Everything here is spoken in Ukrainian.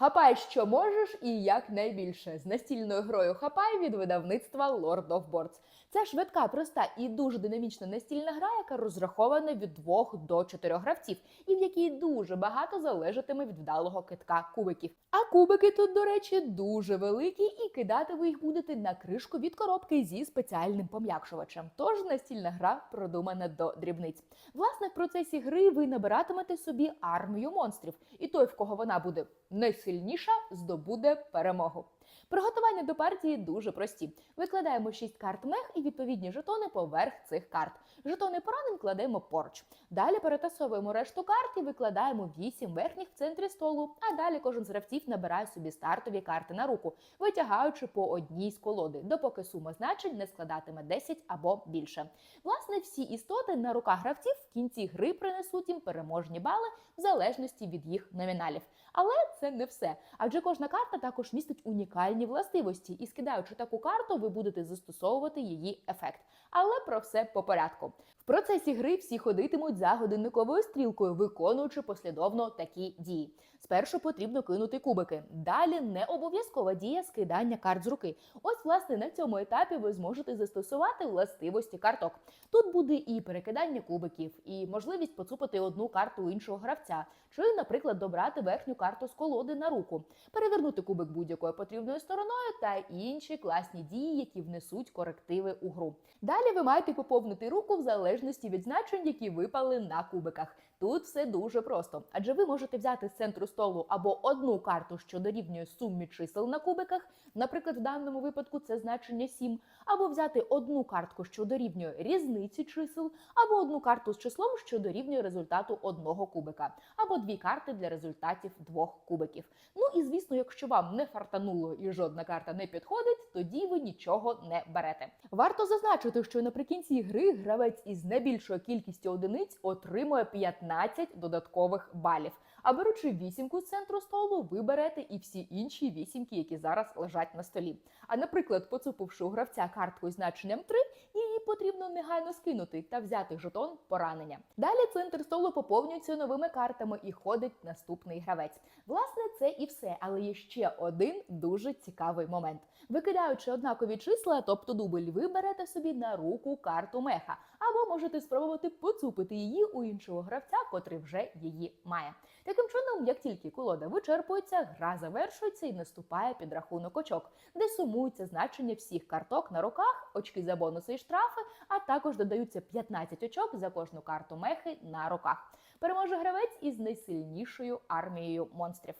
Хапай, що можеш, і як найбільше з настільною грою Хапай від видавництва Lord of Boards. Це швидка, проста і дуже динамічна настільна гра, яка розрахована від 2 до 4 гравців, і в якій дуже багато залежатиме від вдалого китка кубиків. А кубики тут, до речі, дуже великі, і кидати ви їх будете на кришку від коробки зі спеціальним пом'якшувачем. Тож настільна гра продумана до дрібниць. Власне, в процесі гри ви набиратимете собі армію монстрів, і той, в кого вона буде найсильніша, здобуде перемогу. Приготування до партії дуже прості. Викладаємо 6 карт мех і відповідні жетони поверх цих карт. Жетони поранень кладемо поруч. Далі перетасовуємо решту карт і викладаємо 8 верхніх в центрі столу. А далі кожен з гравців набирає собі стартові карти на руку, витягаючи по одній з колоди, допоки сума значень не складатиме 10 або більше. Власне, всі істоти на руках гравців в кінці гри принесуть їм переможні бали в залежності від їх номіналів. Але це не все. Адже кожна карта також містить унікальні властивості, і скидаючи таку карту, ви будете застосовувати її ефект. Але про все по порядку. В процесі гри всі ходитимуть за годинниковою стрілкою, виконуючи послідовно такі дії. Спершу потрібно кинути кубики. Далі не обов'язкова дія скидання карт з руки. Ось, власне, на цьому етапі ви зможете застосувати властивості карток. Тут буде і перекидання кубиків, і можливість поцупити одну карту іншого гравця, чи, наприклад, добрати верхню карту з колоди на руку, перевернути кубик будь-якою потрібною стороною та інші класні дії, які внесуть корективи у гру. Далі ви маєте поповнити руку в залежності від значень, які випали на кубиках. Тут все дуже просто, адже ви можете взяти з центру столу або одну карту, що дорівнює сумі чисел на кубиках, наприклад, в даному випадку це значення 7, або взяти одну картку, що дорівнює різниці чисел, або одну карту з числом, що дорівнює результату одного кубика, або дві карти для результатів двох кубиків. Ну і звісно, якщо вам не фартануло і жодна карта не підходить, тоді ви нічого не берете. Варто зазначити, що наприкінці гри гравець із найбільшою кількістю одиниць отримує 15 додаткових балів. А беручи вісімку з центру столу, ви берете і всі інші вісімки, які зараз лежать на столі. А наприклад, поцупивши у гравця картку із значенням 3, її потрібно негайно скинути та взяти жетон поранення. Далі центр столу поповнюється новими картами і ходить наступний гравець. Власне, це і все, але є ще один дуже цікавий момент. Викидаючи однакові числа, тобто дубль, ви берете собі на руку карту меха, або можете спробувати поцупити її у іншого гравця, котрий вже її має. Таким чином, як тільки колода вичерпується, гра завершується і наступає підрахунок очок, де сумуються значення всіх карток на руках, очки за бонуси і штрафи, а також додаються 15 очок за кожну карту мехи на руках. Переможе гравець із найсильнішою армією монстрів.